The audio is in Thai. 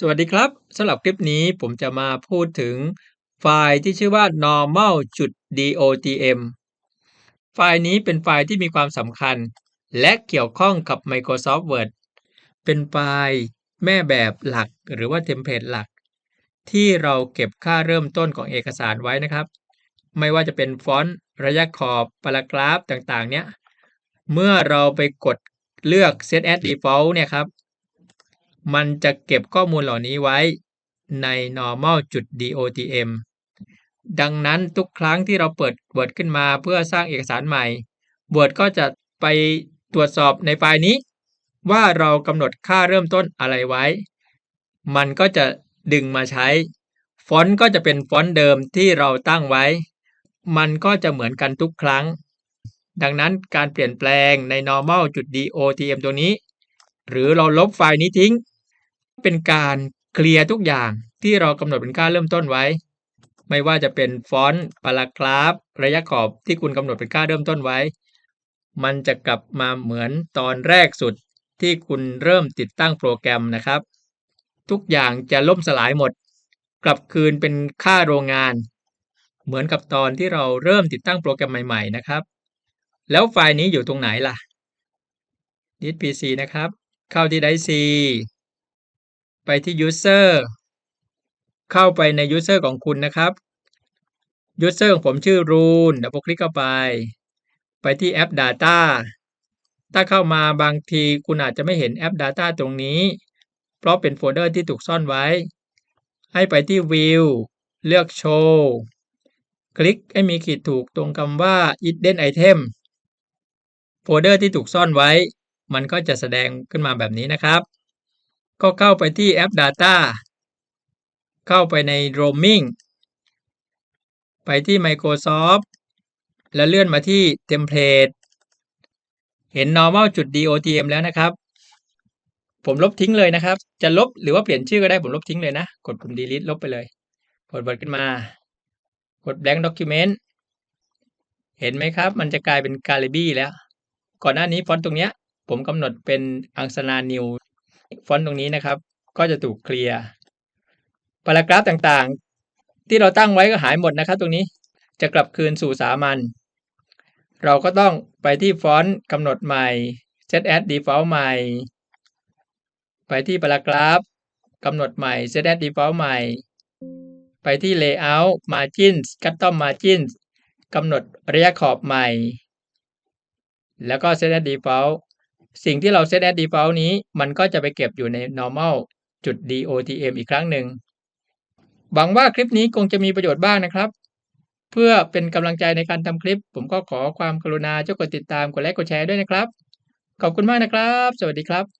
สวัสดีครับสำหรับคลิปนี้ผมจะมาพูดถึงไฟล์ที่ชื่อว่า normal.dotm ไฟล์นี้เป็นไฟล์ที่มีความสำคัญ และเกี่ยวข้องกับ Microsoft Word เป็นไฟล์แม่แบบหลักหรือว่าเทมเพลตหลัก ที่เราเก็บค่าเริ่มต้นของเอกสารไว้นะครับ ไม่ว่าจะเป็นฟอนต์ระยะขอบปารากราฟต่างๆ เนี้ย เมื่อเราไปกดเลือก set as default เนี่ยครับ มันจะเก็บข้อมูลเหล่านี้ไว้ใน normal จุด dotm ดังนั้นทุกครั้งที่เราเปิด Word ขึ้นมาเพื่อสร้างเอกสารใหม่ Word ก็จะไปตรวจสอบในไฟล์นี้ ว่าเรากำหนดค่าเริ่มต้นอะไรไว้ มันก็จะดึงมาใช้ ฟอนต์ก็จะเป็นฟอนต์เดิมที่เราตั้งไว้ มันก็จะเหมือนกันทุกครั้ง ดังนั้นการเปลี่ยนแปลงใน normal จุด dotm ตัวนี้ หรือเราลบไฟล์นี้ทิ้ง เป็นการเคลียร์ทุกอย่างที่เรากำหนดเป็นค่าเริ่มต้นไว้ ไม่ว่าจะเป็นฟอนต์ปารากราฟ ระยะขอบที่คุณกำหนดเป็นค่าเริ่มต้นไว้ มันจะกลับมาเหมือนตอนแรกสุดที่คุณเริ่มติดตั้งโปรแกรมนะครับ ทุกอย่างจะล่มสลายหมด กลับคืนเป็นค่าโรงงาน เหมือนกับตอนที่เราเริ่มติดตั้งโปรแกรมใหม่ๆนะครับ แล้วไฟล์นี้อยู่ตรงไหนล่ะ ดิส PC นะครับ เข้าที่ Drive C ไปที่ User เข้าไปใน User ของคุณนะครับ User ของผมชื่อ Rune ดับเบิลคลิกเข้าไป ไปที่แอป Data ถ้าเข้ามาบางทีคุณอาจจะไม่เห็นแอป Data ตรงนี้ เพราะเป็นโฟลเดอร์ที่ถูกซ่อนไว้ ให้ไปที่ View เลือก Show คลิกให้มีขีดถูกตรงคำว่า Hidden Item โฟลเดอร์ที่ถูกซ่อนไว้ มันก็จะแสดงขึ้นมาแบบนี้นะครับ ก็เข้าไปที่แอป Data เข้าไปใน Roaming ไปที่ Microsoft แล้วเลื่อนมาที่ Template เห็น normal.dotm แล้วนะครับ ผมลบทิ้งเลยนะครับ จะลบหรือว่าเปลี่ยนชื่อก็ได้ผมลบทิ้งเลยนะ กดปุ่ม delete ลบไปเลย กดเปิดขึ้นมา กด blank document เห็นไหมครับ มันจะกลายเป็น Galibi แล้ว ก่อนหน้านี้ฟอนต์ตรงเนี้ย ผมกำหนดเป็น Angsana New ฟอนต์ตรงนี้นะครับ ก็จะถูกเคลียร์ปารากราฟต่างๆ ที่เราตั้งไว้ก็หายหมดนะครับ ตรงนี้จะกลับคืนสู่สามัญเราก็ต้องไปที่ฟอนต์กำหนดใหม่ set as default ใหม่ ไปที่ปารากราฟกำหนดใหม่ set as default ใหม่ ไปที่ layout margins custom margins กำหนดระยะขอบใหม่ แล้วก็ set as default สิ่งที่เรา set as default นี้ มันก็จะไปเก็บอยู่ใน normal จุด dotm อีกครั้งหนึ่งหวังว่าคลิปนี้คงจะมีประโยชน์บ้างนะครับ เพื่อเป็นกำลังใจในการทำคลิป ผมก็ขอความกรุณาช่วยกดติดตามกดไลค์กดแชร์ด้วยนะครับ ขอบคุณมากนะครับ สวัสดีครับ